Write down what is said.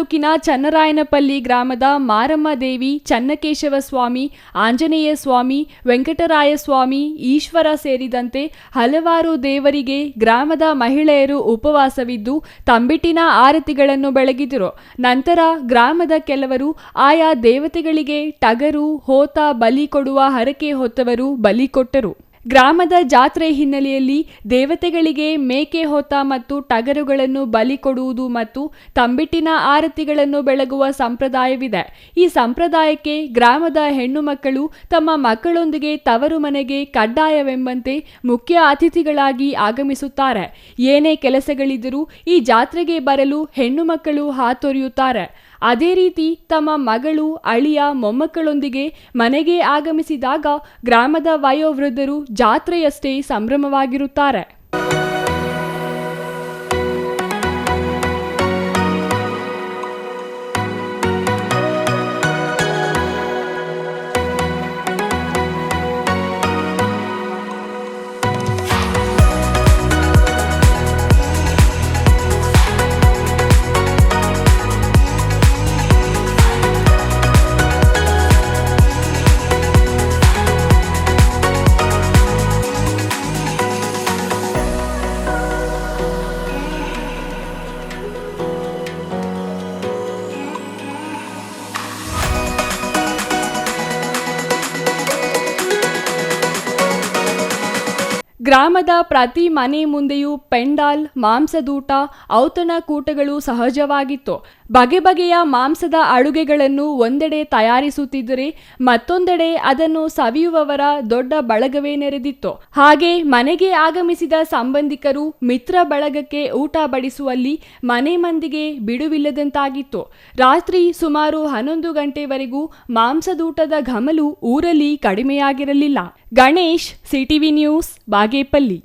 ತಾಲೂಕಿನ ಚನ್ನರಾಯನಪಲ್ಲಿ ಗ್ರಾಮದ ಮಾರಮ್ಮ ದೇವಿ ಚನ್ನಕೇಶವ ಸ್ವಾಮಿ ಆಂಜನೇಯ ಸ್ವಾಮಿ ವೆಂಕಟರಾಯ ಸ್ವಾಮಿ ಈಶ್ವರ ಸೇರಿದಂತೆ ಹಲವಾರು ದೇವರಿಗೆ ಗ್ರಾಮದ ಮಹಿಳೆಯರು ಉಪವಾಸವಿದ್ದು ತಂಬಿಟ್ಟಿನ ಆರತಿಗಳನ್ನು ಬೆಳಗಿದರು. ನಂತರ ಗ್ರಾಮದ ಕೆಲವರು ಆಯಾ ದೇವತೆಗಳಿಗೆ ಟಗರು, ಹೋತ, ಬಲಿ ಕೊಡುವ ಹರಕೆ ಹೊತ್ತವರು ಬಲಿ ಕೊಟ್ಟರು. ಗ್ರಾಮದ ಜಾತ್ರೆ ಹಿನ್ನೆಲೆಯಲ್ಲಿ ದೇವತೆಗಳಿಗೆ ಮೇಕೆ ಹೊತ್ತ ಮತ್ತು ಟಗರುಗಳನ್ನು ಬಲಿ ಕೊಡುವುದು ಮತ್ತು ತಂಬಿಟ್ಟಿನ ಆರತಿಗಳನ್ನು ಬೆಳಗುವ ಸಂಪ್ರದಾಯವಿದೆ. ಈ ಸಂಪ್ರದಾಯಕ್ಕೆ ಗ್ರಾಮದ ಹೆಣ್ಣು ಮಕ್ಕಳು ತಮ್ಮ ಮಕ್ಕಳೊಂದಿಗೆ ತವರು ಮನೆಗೆ ಕಡ್ಡಾಯವೆಂಬಂತೆ ಮುಖ್ಯ ಅತಿಥಿಗಳಾಗಿ ಆಗಮಿಸುತ್ತಾರೆ. ಏನೇ ಕೆಲಸಗಳಿದ್ದರೂ ಈ ಜಾತ್ರೆಗೆ ಬರಲು ಹೆಣ್ಣು ಮಕ್ಕಳು ಹಾತೊರೆಯುತ್ತಾರೆ. ಅದೇ ರೀತಿ ತಮ್ಮ ಮಗಳು ಅಳಿಯ ಮೊಮ್ಮಕ್ಕಳೊಂದಿಗೆ ಮನೆಗೆ ಆಗಮಿಸಿದಾಗ ಗ್ರಾಮದ ವಯೋವೃದ್ಧರು ಜಾತ್ರೆಯಷ್ಟೇ ಸಂಭ್ರಮವಾಗಿರುತ್ತಾರೆ. ಗ್ರಾಮದ ಪ್ರತಿ ಮನೆ ಮುಂದೆಯೂ ಪೆಂಡಾಲ್ ಮಾಂಸದೂಟ ಔತಣಕೂಟಗಳು ಸಹಜವಾಗಿತ್ತು. ಬಗೆ ಬಗೆಯ ಮಾಂಸದ ಅಡುಗೆಗಳನ್ನು ಒಂದೆಡೆ ತಯಾರಿಸುತ್ತಿದ್ದರೆ ಮತ್ತೊಂದೆಡೆ ಅದನ್ನು ಸವಿಯುವವರ ದೊಡ್ಡ ಬಳಗವೇ ನೆರೆದಿತ್ತು. ಹಾಗೆ ಮನೆಗೆ ಆಗಮಿಸಿದ ಸಂಬಂಧಿಕರು ಮಿತ್ರ ಬಳಗಕ್ಕೆ ಊಟ ಬಡಿಸುವಲ್ಲಿ ಮನೆ ಮಂದಿಗೆ ಬಿಡುವಿಲ್ಲದಂತಾಗಿತ್ತು. ರಾತ್ರಿ ಸುಮಾರು ಹನ್ನೊಂದು ಗಂಟೆವರೆಗೂ ಮಾಂಸದೂಟದ ಘಮಲು ಊರಲ್ಲಿ ಕಡಿಮೆಯಾಗಿರಲಿಲ್ಲ. Ganesh, CTV news, Bagepalli.